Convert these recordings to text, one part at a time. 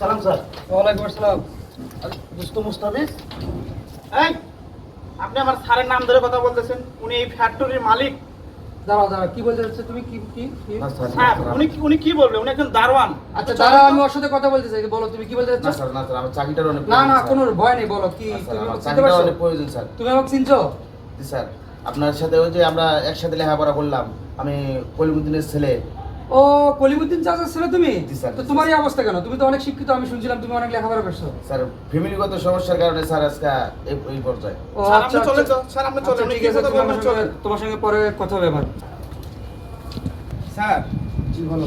সালাম স্যার। ওয়ালাইকুম আসসালাম। দুস্থ মুস্তাফিজ? এই আপনি আমার স্যারের নাম ধরে কথা বলতেছেন। উনি এই ফ্যাক্টরির মালিক। দাঁড়াও দাঁড়াও কি বলতে চাচ্ছ তুমি? কি কি? স্যার উনি উনি কি বলবে? উনি একজন দারোয়ান। আচ্ছা দাঁড়াও আমি ওর সাথে কথা বলতে চাই। বলো তুমি কি বলতে না চাচ্ছ? স্যার না স্যার আমার চাকরিটার অনেক না না কোনো ভয় নেই বলো কি তুমি চিনতে পারছ অনেক প্রয়োজন স্যার। তুমি আমাকে চিনছো? জি স্যার। আপনার সাথে ওই যে আমরা একসাথে লেখাপড়া করলাম আমি কলিমুদ্দিনের ছেলে। ও কলিমুদ্দিন চাচার ছেলে তুমি। তো তোমারই অবস্থা কেন? তুমি তো অনেক শিক্ষিত আমি শুনছিলাম তুমি অনেক লেখাপড়া করছ। স্যার ফ্যামিলিগত সমস্যার কারণে স্যার আজকে এই- এই পর্যায়ে। ও আচ্ছা আপনি চলে আচ্ছা। যান স্যার আচ্ছা, চলে ঠিক আছে তোমার সঙ্গে পরে কথা হবে স্যার জি বলো।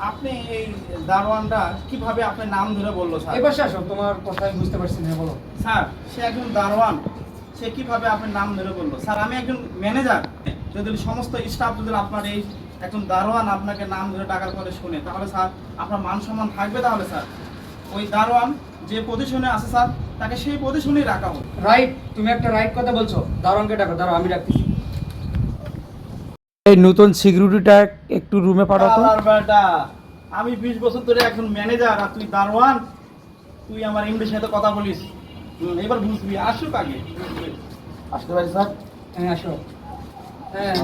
আপনি এই দারোয়ানটা কীভাবে আপনার নাম ধরে বলল স্যার? এবার আসো তোমার কথা আমি বুঝতে পারছি না বলো। স্যার সে একজন দারোয়ান সে কীভাবে আপনার নাম ধরে বলল? স্যার আমি একজন ম্যানেজার যদি সমস্ত স্টাফ যদি আপনার এই একজন দারোয়ান আপনাকে নাম ধরে টাকার পরে শুনে তাহলে স্যার আপনার মান সম্মান থাকবে তাহলে স্যার? ওই দারোয়ান যে পজিশনে আছে স্যার তাকে সেই পজিশনেই রাখা হোক। রাইট তুমি একটা রাইট কথা বলছো। দারোয়ানকে ডাকো দাঁড়াও আমি ডাকতেছি। এই নতুন সিকিউরিটিটা একটু রুমে আমার বেটা আমি বিশ বছর ধরে এখন ম্যানেজার আর তুই দারোয়ান? তুই আমার ইংলিশের সাথে কথা বলিস। এবার বুঝবি আসুক আগে। আসতে পারি স্যার? হ্যাঁ আসো। হ্যাঁ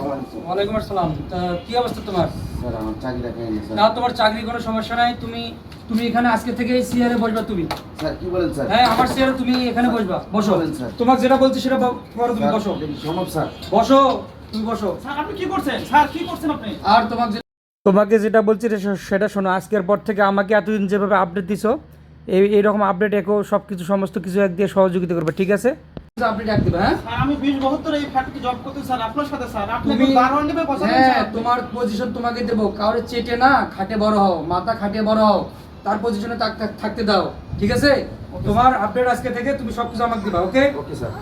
ওয়ালাইকুম আসসালাম। তা কি অবস্থা তোমার? স্যার আমার চাকরিটা না তোমার চাকরি কোনো সমস্যা নাই? তুমি তুমি এখানে আজকে থেকে চেয়ারে বসবা তুমি। স্যার কি বলেন স্যার? হ্যাঁ আমার চেয়ারে তুমি এখানে বসবা। বসো। স্যার। তোমাকে যেটা বলছি সেটা করো তুমি বসো। সম্ভব স্যার। বসো তুমি বসো। স্যার আপনি কি করছেন? স্যার কি করছেন আপনি? আর তোমাকে তোমাকে যেটা বলছি রে- সেটা শোনো আজকের পর থেকে আমাকে এতদিন যেভাবে আপডেট দিছো এই এইরকম আপডেট একো সব কিছু সমস্ত কিছু এক দিয়ে সহযোগিতা করবে ঠিক আছে? দিবে হ্যাঁ? আমি এই ফ্যাক্টরি জব করতে স্যার। আপনার সাথে স্যার। আপনি তুমি একজন দারোয়ান নেবে বসাবেন হ্যাঁ তোমার পজিশন তোমাকে দেবো। কাউরে চেটে না খাটে বড় হও মাথা খাটে বড় হও। তার পজিশনে থাকতে দাও ঠিক আছে? তোমার আপডেট আজকে থেকে তুমি সবকিছু আমাকে দিবা ওকে ওকে স্যার